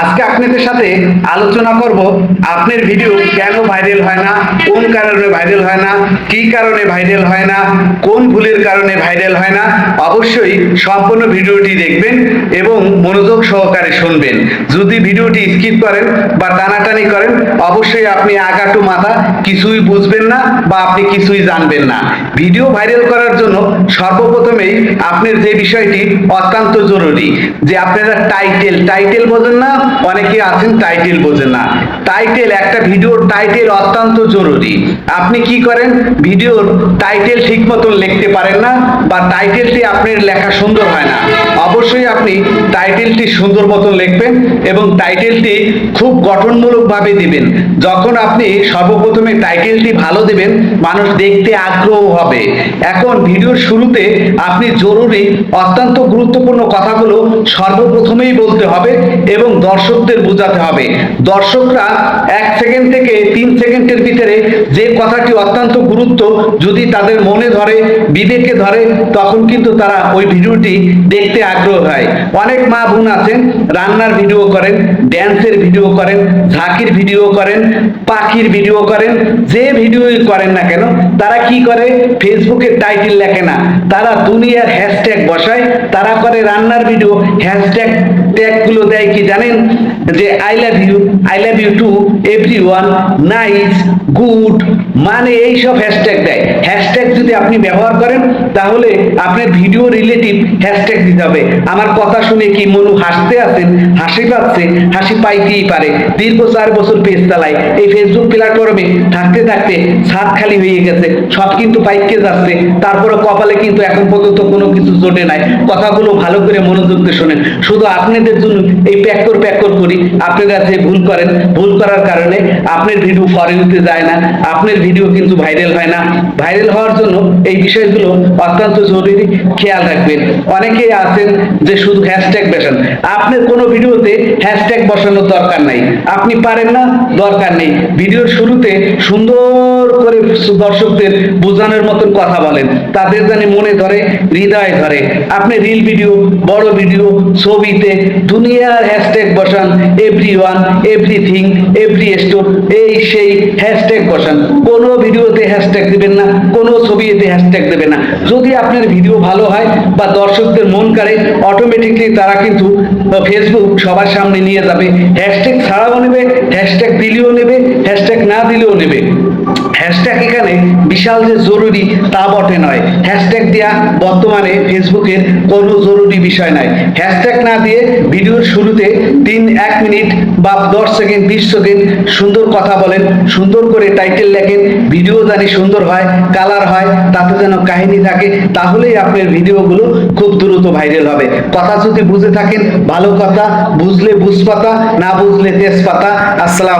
আজকে আপনাদের সাথে আলোচনা করব, আপনার ভিডিও কেন ভাইরাল হয় না, কোন কারণে ভাইরাল হয় না, কি কারণে ভাইরাল হয় না, কোন ভুলের কারণে ভাইরাল হয় না, অবশ্যই সম্পূর্ণ ভিডিওটি দেখবেন এবং মনোযোগ সহকারে শুনবেন। যদি ভিডিওটি স্কিপ করেন বা টানাটানি করেন, অবশ্যই আপনি আগাটু মাথা কিছুই বুঝবেন না বা আপনি কিছুই জানবেন না। ভিডিও ভাইরাল করার জন্য সর্বপ্রথমেই আপনার যে বিষয়টি অত্যন্ত জরুরি, যে আপনারা টাইটেল টাইটেল বোঝেন না অনেকে আছেন টাইটেল বোঝেন না। টাইটেল একটা ভিডিওর টাইটেল অত্যন্ত জরুরি। আপনি কি করেন? ভিডিওর টাইটেল ঠিক মতন লিখতে পারেন না বা টাইটেলটি আপনার লেখা সুন্দর হয় না। অবশ্যই আপনি সুন্দর মতন লিখবেন এবং টাইটেলটি খুব গঠনমূলকভাবে দিবেন। যখন আপনি সর্বপ্রথমে টাইটেলটি ভালো দেবেন, মানুষ দেখতে আগ্রহ হবে। এখন ভিডিওর শুরুতে আপনি জরুরি, অত্যন্ত গুরুত্বপূর্ণ কথাগুলো সর্বপ্রথমেই বলতে হবে এবং দর্শকদের বোঝাতে হবে। দর্শকরা এক সেকেন্ড থেকে তিন সেকেন্ডের ভিতরে যে কথাটি অত্যন্ত গুরুত্ব, যদি তাদের মনে ধরে, বিবেকে ধরে, তখন কিন্তু তারা ওই ভিডিওটি দেখতে আগ্রহ হয়। অনেক মা বোন আছেন রান্নার ভিডিও করেন ড্যান্সের ভিডিও করেন, ঝাঁকির ভিডিও করেন, পাখির ভিডিও করেন, যে ভিডিওই করেন না কেন, তারা কি করে? ফেসবুকে টাইটেল লেখে না। তারা দুনিয়ার হ্যাশট্যাগ বসায়, তারা করে রান্নার ভিডিও হ্যাশট্যাগ ট্যাগগুলো দেয় কি জানেন? যে I love you I love you to every one nice good মানে এইসব হ্যাশট্যাগ দেয়। হ্যাশট্যাগ যদি আপনি ব্যবহার করেন, তাহলে আপনার ভিডিও রিলেটিভ হ্যাশট্যাগ দিতে হবে। আমার কথা শুনে কি মনু হাসতে আছেন? হাসি পাচ্ছে, হাসি পাইতেই পারে। দীর্ঘ চার বছর পেজ চালায়। এই ফেসবুক প্ল্যাটফর্মে থাকতে থাকতে ছাদ খালি হয়ে গেছে। সব কিন্তু পাইকে যাচ্ছে। তারপরে কপালে কিন্তু এখন পর্যন্ত কোনো কিছু জোটে নাই। কথাগুলো ভালো করে মনোযোগ দিয়ে শোনেন। শুধু আপনাদের জন্য এই প্যাকর প্যাকর করি। আপনারা যে ভুল করেন, ভুল করার কারণে আপনার ভিডিও ফরেনতে যায় না। আপনার ভিডিও কিন্তু ভাইরাল হয় না। ভাইরাল হওয়ার জন্য এই বিষয়গুলো অত্যন্ত জরুরি খেয়াল রাখবেন। অনেকেই আছেন যে শুধু হ্যাশট্যাগ বসান। আপনার কোনো ভিডিওতে হ্যাশট্যাগ বসানোর দরকার নাই। আপনি পারেন না, দরকার নেই। ভিডিওর শুরুতে সুন্দর করে দর্শকদের বোঝানোর মতন কথা বলেন। তাদের জানি মনে ধরে, হৃদয় ধরে। আপনি রিল ভিডিও বড় ভিডিও ছবিতে দুনিয়ার হ্যাশট্যাগ বসান। Every one everything every store এই সেই হ্যাশট্যাগ বসান। হ্যাশট্যাগ দিবেন না, কোনো ছবিতে হ্যাশট্যাগ দেবেন না। যদি আপনার ভিডিও ভালো হয় বা দর্শকদের মন কাড়ে অটোমেটিকলি তারা কিন্তু ফেসবুক সবার সামনে নিয়ে যাবে। হ্যাশট্যাগ ছাড়াও নেবে হ্যাশট্যাগ দিলেও নেবে হ্যাশট্যাগ না দিলেও নেবে। হ্যাশট্যাগ এখানে বিশাল যে জরুরি, তা বটে নয়। হ্যাশট্যাগ দেওয়া বর্তমানে ফেসবুকের কোনো জরুরি বিষয় নয় হ্যাশট্যাগ না দিয়ে ভিডিওর শুরুতে তিন, এক মিনিট বা দশ সেকেন্ড, বিশ সেকেন্ড সুন্দর কথা বলেন, সুন্দর করে টাইটেল লেখেন ভিডিও জানি সুন্দর হয় কালার হয়, তাতে যেন কাহিনী থাকে, তাহলেই আপনার ভিডিওগুলো খুব দ্রুত ভাইরাল হবে। কথা যদি বুঝে থাকেন, ভালো কথা, বুঝলে বুঝপাতা, না বুঝলে তেজপাতা। আসসালাম।